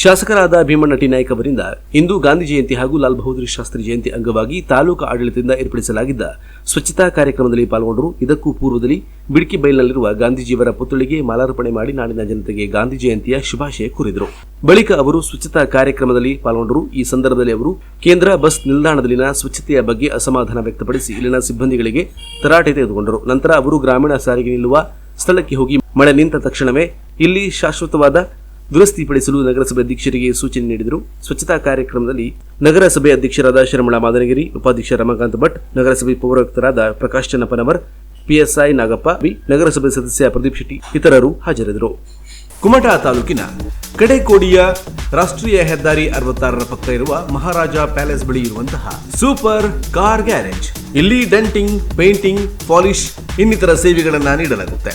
ಶಾಸಕರಾದ ಭೀಮಣ್ಣ ಟಿ ನಾಯ್ಕ ಅವರಿಂದ ಇಂದು ಗಾಂಧಿ ಜಯಂತಿ ಹಾಗೂ ಲಾಲ್ ಬಹದ್ದೂರ್ ಶಾಸ್ತ್ರಿ ಜಯಂತಿ ಅಂಗವಾಗಿ ತಾಲೂಕು ಆಡಳಿತದಿಂದ ಏರ್ಪಡಿಸಲಾಗಿದ್ದ ಸ್ವಚ್ಛತಾ ಕಾರ್ಯಕ್ರಮದಲ್ಲಿ ಪಾಲ್ಗೊಂಡರು. ಇದಕ್ಕೂ ಪೂರ್ವದಲ್ಲಿ ಬಿಡ್ಕಿ ಬೈಲ್ನಲ್ಲಿರುವ ಗಾಂಧೀಜಿಯವರ ಪುತ್ಥಳಿಗೆ ಮಾಲಾರ್ಪಣೆ ಮಾಡಿ ನಾಡಿನ ಜನತೆಗೆ ಗಾಂಧಿ ಜಯಂತಿಯ ಶುಭಾಶಯ ಕೋರಿದರು. ಬಳಿಕ ಅವರು ಸ್ವಚ್ಛತಾ ಕಾರ್ಯಕ್ರಮದಲ್ಲಿ ಪಾಲ್ಗೊಂಡರು. ಈ ಸಂದರ್ಭದಲ್ಲಿ ಅವರು ಕೇಂದ್ರ ಬಸ್ ನಿಲ್ದಾಣದಲ್ಲಿನ ಸ್ವಚ್ಛತೆಯ ಬಗ್ಗೆ ಅಸಮಾಧಾನ ವ್ಯಕ್ತಪಡಿಸಿ ಇಲ್ಲಿನ ಸಿಬ್ಬಂದಿಗಳಿಗೆ ತರಾಟೆ ತೆಗೆದುಕೊಂಡರು. ನಂತರ ಅವರು ಗ್ರಾಮೀಣ ಸಾರಿಗೆ ನಿಲ್ಲುವ ಸ್ಥಳಕ್ಕೆ ಹೋಗಿ ಮಳೆ ನಿಂತ ತಕ್ಷಣವೇ ಇಲ್ಲಿ ಶಾಶ್ವತವಾದ ದುರಸ್ತಿಪಡಿಸಲು ನಗರಸಭೆ ಅಧ್ಯಕ್ಷರಿಗೆ ಸೂಚನೆ ನೀಡಿದರು. ಸ್ವಚ್ಛತಾ ಕಾರ್ಯಕ್ರಮದಲ್ಲಿ ನಗರಸಭೆ ಅಧ್ಯಕ್ಷರಾದ ಶರಮಳ ಮಾದನಗಿರಿ, ಉಪಾಧ್ಯಕ್ಷ ರಮಾಕಾಂತ್ ಭಟ್, ನಗರಸಭೆ ಪೌರಾಯುಕ್ತರಾದ ಪ್ರಕಾಶ್ ಚನ್ನಪ್ಪನವರ್, ಪಿಎಸ್ಐ ನಾಗಪ್ಪ, ಬಿ, ನಗರಸಭೆ ಸದಸ್ಯ ಪ್ರದೀಪ್ ಶೆಟ್ಟಿ ಇತರರು ಹಾಜರಿದ್ದರು. ಕುಮಟಾ ತಾಲೂಕಿನ ಕಡೆಕೋಡಿಯ ರಾಷ್ಟ್ರೀಯ ಹೆದ್ದಾರಿ ಅರವತ್ತಾರರ ಪಕ್ಕ ಇರುವ ಮಹಾರಾಜ ಪ್ಯಾಲೇಸ್ ಬಳಿ ಇರುವಂತಹ ಸೂಪರ್ ಕಾರ್ ಗ್ಯಾರೇಜ್. ಇಲ್ಲಿ ಡೆಂಟಿಂಗ್, ಪೇಂಟಿಂಗ್, ಪಾಲಿಶ್ ಇನ್ನಿತರ ಸೇವೆಗಳನ್ನು ನೀಡಲಾಗುತ್ತೆ.